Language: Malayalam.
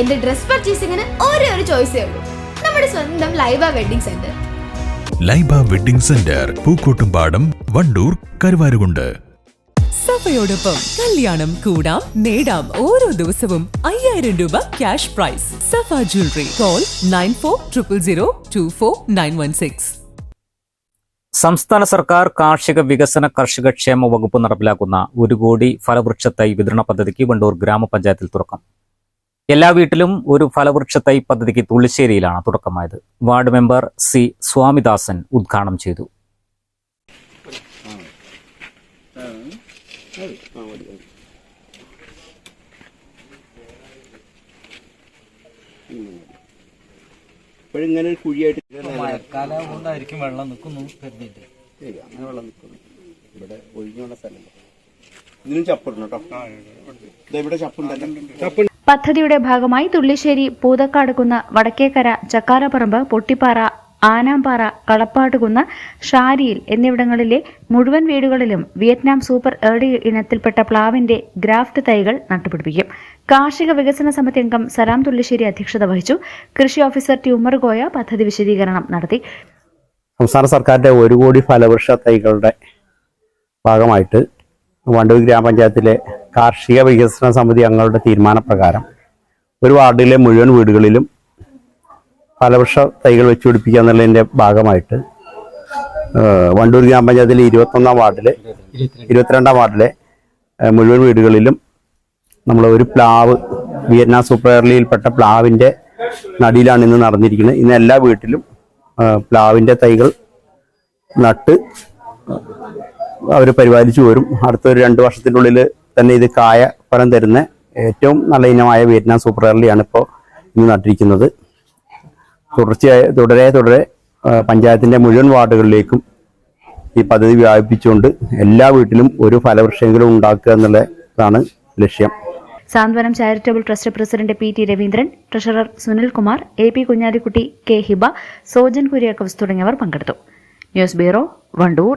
എന്റെ ഡ്രസ് പർച്ചേസിംഗിന് ഒരേ ഒരു ചോയ്സേ ഉള്ളൂ. നമ്മുടെ സ്വന്തം Laiba wedding centre. Laiba wedding centre Pookkottumpadam Wandoor Karuvarakundu. സഫയോടൊപ്പം കല്യാണം കൂടാം നേടാം ഓരോ ദിവസവും അയ്യായിരം രൂപ cash prize Safa jewellery call nine four triple zero two four nine one six സംസ്ഥാന സർക്കാർ കാർഷിക വികസന കർഷക ക്ഷേമ വകുപ്പ് നടപ്പിലാക്കുന്ന ഒരു കോടി ഫലവൃക്ഷ തൈ വിതരണ പദ്ധതിക്ക് വണ്ടൂർ ഗ്രാമപഞ്ചായത്തിൽ തുടക്കം. എല്ലാ വീട്ടിലും ഒരു ഫലവൃക്ഷത്തൈ പദ്ധതിക്ക് തുള്ളിശ്ശേരിയിലാണ് തുടക്കമായത്. വാർഡ് മെമ്പർ സി സ്വാമിദാസൻ ഉദ്ഘാടനം ചെയ്തു. ഇപ്പോഴിങ്ങനെ ഒരു കുഴിയായിട്ട് മഴക്കാലം കൊണ്ടായിരിക്കും വെള്ളം നിൽക്കുന്നു കരുതിയിട്ട്. ശരി അങ്ങനെ വെള്ളം നിൽക്കുന്നു. ഇവിടെ ഒഴിഞ്ഞുള്ള ഇതിനും ചപ്പുണ്ട്? കേട്ടോ ഇതെവിടെ ചപ്പുണ്ടല്ലോ. ചപ്പുണ്ടല്ലോ പദ്ധതിയുടെ ഭാഗമായി തുള്ളിശ്ശേരി പൂതക്കാടുകുന്ന് വടക്കേക്കര ചക്കാരപ്പറമ്പ് പൊട്ടിപ്പാറ ആനാമ്പാറ കളപ്പാട്ടുകുന്ന് ഷാരിയിൽ എന്നിവിടങ്ങളിലെ മുഴുവൻ വീടുകളിലും വിയറ്റ്നാം സൂപ്പർ ഏർലി ഇനത്തിൽപ്പെട്ട പ്ലാവിന്റെ ഗ്രാഫ്റ്റ് തൈകൾ നട്ടുപിടിപ്പിക്കും. കാർഷിക വികസന സമിതി അംഗം സലാം തുള്ളിശ്ശേരി അധ്യക്ഷത വഹിച്ചു. കൃഷി ഓഫീസർ ട്യൂമർ ഗോയ പദ്ധതി വിശദീകരണം നടത്തി. സംസ്ഥാന സർക്കാരിന്റെ ഒരു കോടി ഫലവൃക്ഷ തൈകളുടെ ഭാഗമായിട്ട് വണ്ടൂർ ഗ്രാമപഞ്ചായത്തിലെ കാർഷിക വികസന സമിതി അംഗങ്ങളുടെ തീരുമാനപ്രകാരം ഒരു വാർഡിലെ മുഴുവൻ വീടുകളിലും ഫലവൃക്ഷ തൈകൾ വെച്ചുപിടിപ്പിക്കുക എന്നുള്ളതിന്റെ ഭാഗമായിട്ട് വണ്ടൂർ ഗ്രാമപഞ്ചായത്തിലെ ഇരുപത്തൊന്നാം വാർഡിലെ ഇരുപത്തിരണ്ടാം വാർഡിലെ മുഴുവൻ വീടുകളിലും നമ്മൾ ഒരു പ്ലാവ് വിയറ്റ്നാം സൂപ്പർ എയർലിയിൽപ്പെട്ട പ്ലാവിന്റെ നടിയിലാണ് ഇന്ന് നടന്നിരിക്കുന്നത്. ഇന്ന് എല്ലാ വീട്ടിലും പ്ലാവിന്റെ തൈകൾ നട്ട് അവർ പരിപാലിച്ചു വരും. അടുത്തൊരു രണ്ട് വർഷത്തിന്റെ ഉള്ളിൽ തന്നെ ഇത് കായ ഫലം തരുന്ന ഏറ്റവും നല്ല ഇനമായ വിയറ്റ്നാം സൂപ്പർ ഏർലിയാണ് ഇപ്പോൾ ഇന്ന് നട്ടിരിക്കുന്നത് തുടർച്ചയായി തുടരെ തുടരെ പഞ്ചായത്തിന്റെ മുഴുവൻ വാർഡുകളിലേക്കും ഈ പദ്ധതി വ്യാപിപ്പിച്ചുകൊണ്ട് എല്ലാ വീട്ടിലും ഒരു ഫലവൃക്ഷമെങ്കിലും ഉണ്ടാക്കുക എന്നുള്ളതാണ് ലക്ഷ്യം. Santhwanam charitable trust president P T Raveendran treasurer Sunilkumar A P Kunhalikutty K Hiba Sojan Kuriakose തുടങ്ങിയവർ പങ്കെടുത്തു. News bureau Wandoor.